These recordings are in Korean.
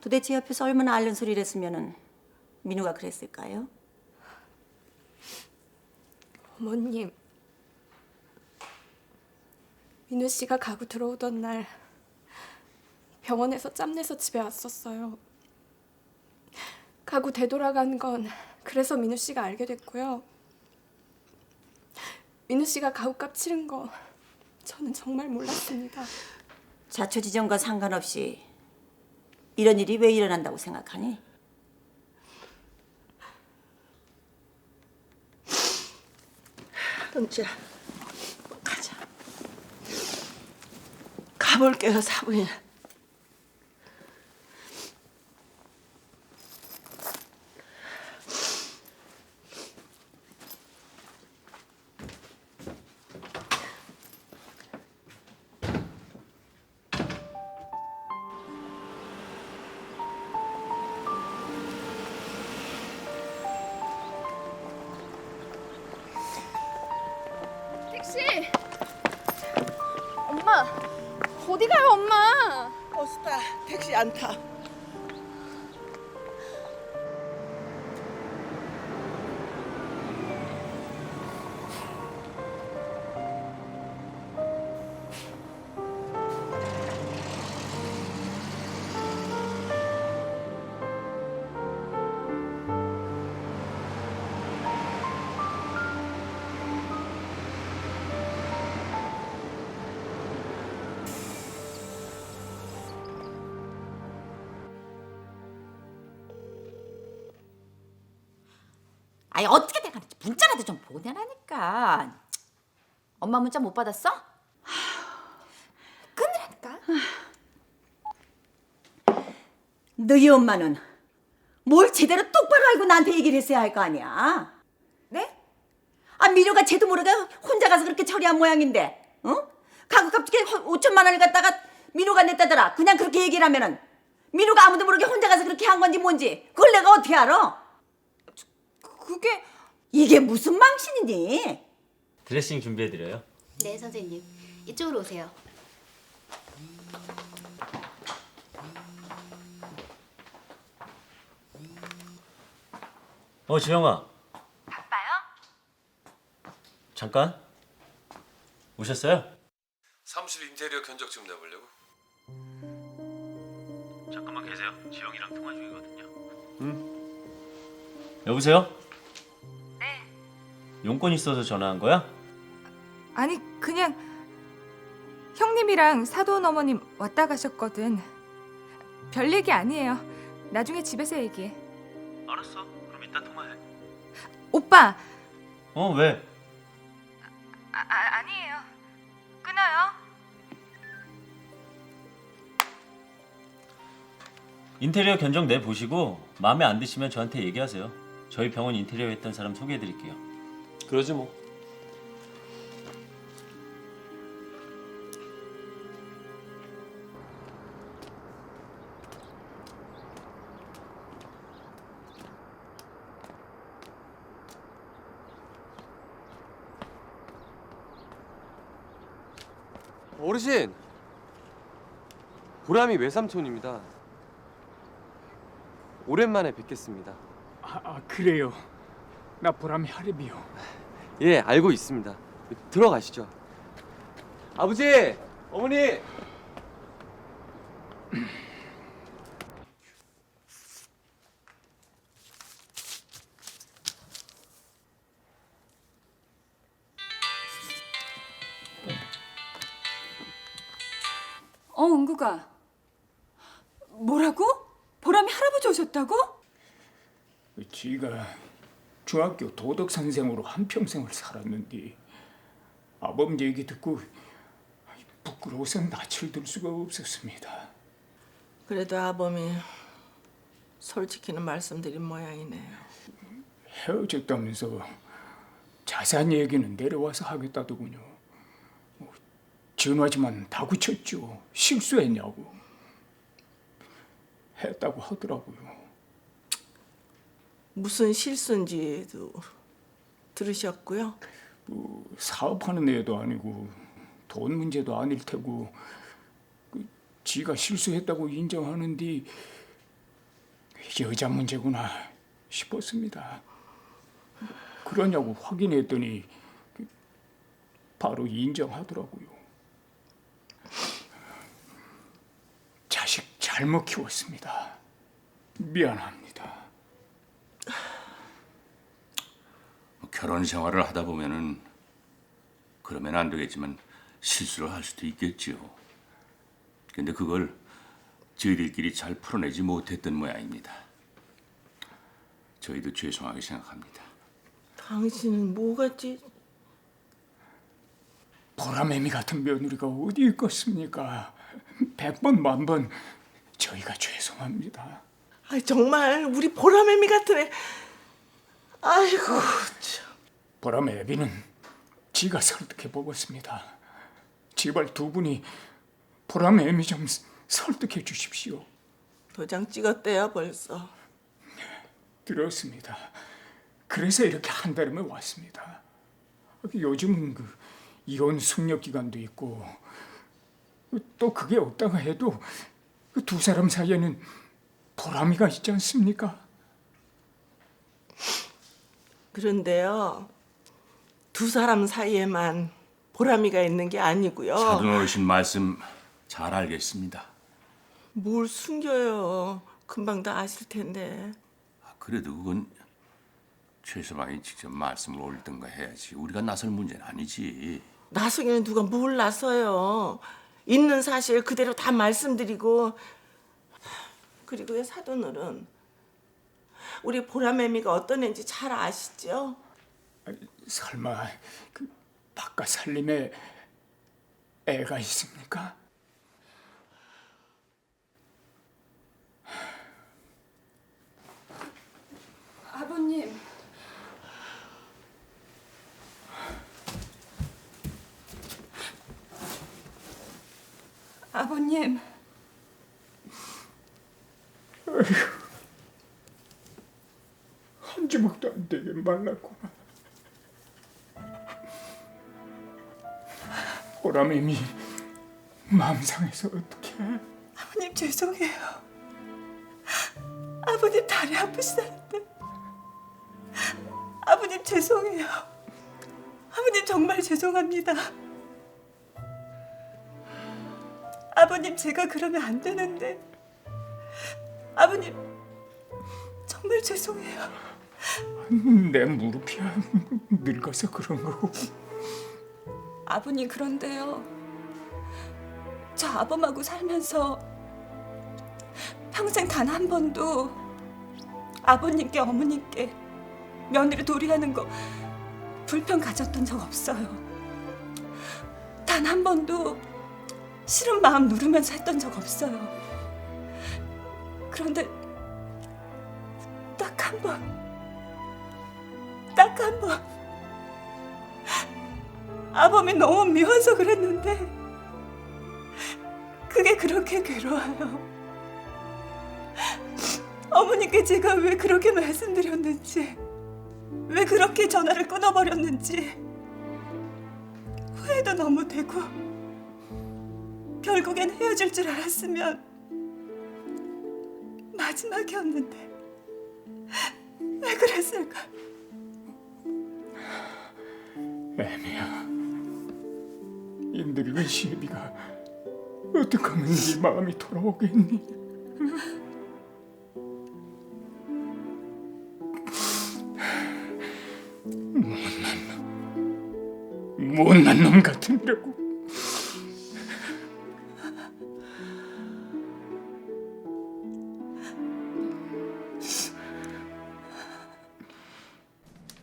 도대체 옆에서 얼마나 앓는 소리를 했으면은 민우가 그랬을까요? 어머님, 민우 씨가 가구 들어오던 날 병원에서 짬내서 집에 왔었어요. 가구 되돌아간 건 그래서 민우 씨가 알게 됐고요. 민우 씨가 가구값 치른 거 저는 정말 몰랐습니다. 자초지정과 상관없이 이런 일이 왜 일어난다고 생각하니? 동지야, 가자. 가볼게요, 사부인. 택시! 엄마! 어디 가요, 엄마? 버스다, 택시 안 타. 아니 어떻게 돼가는지 문자라도 좀 보내라니까. 엄마 문자 못 받았어? 끊으라니까. 너희 엄마는 뭘 제대로 똑바로 알고 나한테 얘기를 했어야 할 거 아니야? 네? 아 민우가 쟤도 모르게 혼자 가서 그렇게 처리한 모양인데, 어? 가구 값게 5천만 원을 갖다가 민우가 냈다더라. 그냥 그렇게 얘기를 하면은 민우가 아무도 모르게 혼자 가서 그렇게 한 건지 뭔지 그걸 내가 어떻게 알아? 그게 이게 무슨 망신이니? 드레싱 준비해드려요. 네, 선생님. 이쪽으로 오세요. 어, 지영아. 바빠요? 잠깐. 오셨어요? 사무실 인테리어 견적 좀 내보려고. 잠깐만 계세요. 지영이랑 통화 중이거든요. 응. 여보세요? 네. 용건 있어서 전화한 거야? 아니 그냥 형님이랑 사돈 어머님 왔다 가셨거든. 별 얘기 아니에요. 나중에 집에서 얘기해. 알았어. 그럼 이따 통화해. 오빠. 어, 왜? 아, 아 아니에요. 끊어요. 인테리어 견적 내 보시고 마음에 안 드시면 저한테 얘기하세요. 저희 병원 인테리어 했던 사람 소개해드릴게요. 그러지 뭐. 어르신, 보람이 외삼촌입니다. 오랜만에 뵙겠습니다. 아, 아, 그래요. 나 보람이 하렵이요. 예, 알고 있습니다. 들어가시죠. 아버지, 어머니. 어 은구가. 뭐라고? 보람이 할아버지 오셨다고? 지가 중학교 도덕 선생으로 한 평생을 살았는데 아버님 얘기 듣고 부끄러워서 낯을 들 수가 없었습니다. 그래도 아범이 솔직히는 말씀드린 모양이네요. 헤어졌다면서 자세한 얘기는 내려와서 하겠다더군요. 뭐, 전화지만 다구쳤죠. 실수했냐고. 했다고 하더라고요. 무슨 실수인지도 들으셨고요. 뭐 사업하는 애도 아니고 돈 문제도 아닐 테고 그 지가 실수했다고 인정하는데 여자 문제구나 싶었습니다. 그러냐고 확인했더니 바로 인정하더라고요. 자식 잘못 키웠습니다. 미안합니다. 뭐 결혼 생활을 하다 보면은 그러면 안 되겠지만 실수를 할 수도 있겠지요. 근데 그걸 저희들끼리 잘 풀어내지 못했던 모양입니다. 저희도 죄송하게 생각합니다. 당신은 뭐가지? 보라매미 같은 며느리가 어디 있겠습니까? 백번 만번 저희가 죄송합니다. 아 정말 우리 보라매미 같은 애. 아이고 참. 보라매미는 지가 설득해 보겠습니다. 제발 두 분이 보라매미 좀 설득해 주십시오. 도장 찍었대요 벌써. 들었습니다. 그래서 이렇게 한 달이면 왔습니다. 요즘은 그 이혼 숙려 기간도 있고 또 그게 없다가 해도 그 두 사람 사이에는 보람이가 있지 않습니까? 그런데요 두 사람 사이에만 보람이가 있는 게 아니고요. 사돈 어르신 말씀 잘 알겠습니다. 뭘 숨겨요? 금방 다 아실 텐데. 아, 그래도 그건 최서방이 직접 말씀을 올리던가 해야지. 우리가 나설 문제는 아니지. 나중에는 누가 뭘 나서요? 있는 사실 그대로 다 말씀드리고 그리고요 사돈어른 우리 보라매미가 어떤 애인지 잘 아시죠? 설마 그 바깥 살림에 애가 있습니까? 아버님. 아버님. 한 주먹도 안 되게 말랐구나. 보람애미 마음 상해서 어떡해? 아버님 죄송해요. 아버님 다리 아프시다는데. 아버님 죄송해요. 아버님 정말 죄송합니다. 아버님 제가 그러면 안 되는데. 아버님 정말 죄송해요. 내 무릎이야 늙어서 그런 거고. 아버님 그런데요. 저 아범하고 살면서 평생 단 한 번도 아버님께 어머님께 며느리 도리하는 거 불편 가졌던 적 없어요. 단 한 번도 싫은 마음 누르면서 했던 적 없어요. 그런데 딱 한 번, 딱 한 번. 아범이 너무 미워서 그랬는데 그게 그렇게 괴로워요. 어머니께 제가 왜 그렇게 말씀드렸는지 왜 그렇게 전화를 끊어버렸는지 후회도 너무 되고 결국엔 헤어질 줄 알았으면 마지막이었는데 왜 그랬을까? 애미야, 이 늙은 시애비가 어떻게 하면 네 마음이 돌아오겠니? 못난 놈, 못난 놈 같으라고.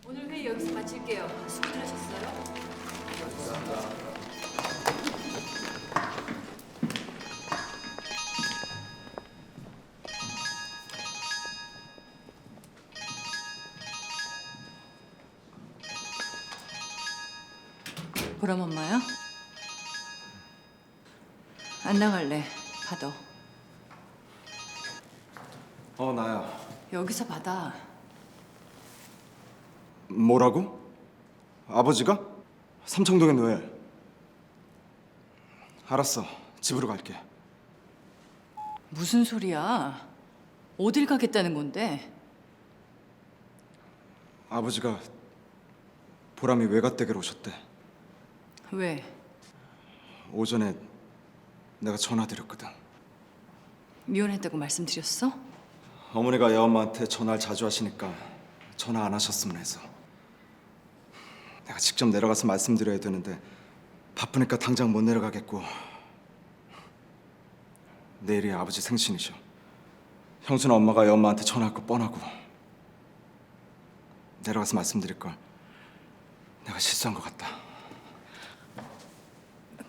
오늘 회의 여기서 마칠게요. 수고들 하셨어요. 보람 엄마야? 안 나갈래. 받아. 어 나야. 여기서 받아. 뭐라고? 아버지가? 삼청동에 노예. 알았어. 집으로 갈게. 무슨 소리야? 어딜 가겠다는 건데? 아버지가 보람이 외갓댁으로 오셨대. 왜? 오전에 내가 전화드렸거든. 미혼했다고 말씀드렸어? 어머니가 애엄마한테 전화를 자주 하시니까 전화 안 하셨으면 해서. 내가 직접 내려가서 말씀드려야 되는데 바쁘니까 당장 못 내려가겠고 내일이 아버지 생신이셔. 형수는 엄마가 애엄마한테 전화할 거 뻔하고 내려가서 말씀드릴 걸 내가 실수한 것 같다.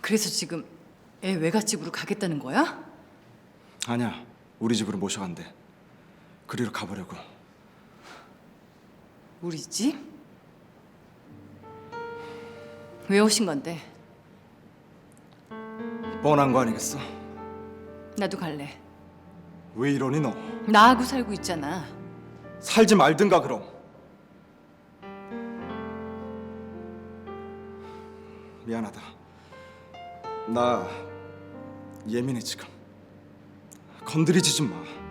그래서 지금 애 외갓집으로 가겠다는 거야? 아니야, 우리 집으로 모셔간대. 그리로 가보려고. 우리 집? 왜 오신 건데? 뻔한 거 아니겠어? 나도 갈래. 왜 이러니 너? 나하고 살고 있잖아. 살지 말든가 그럼. 미안하다. 나 예민해 지금. 건드리지 좀 마.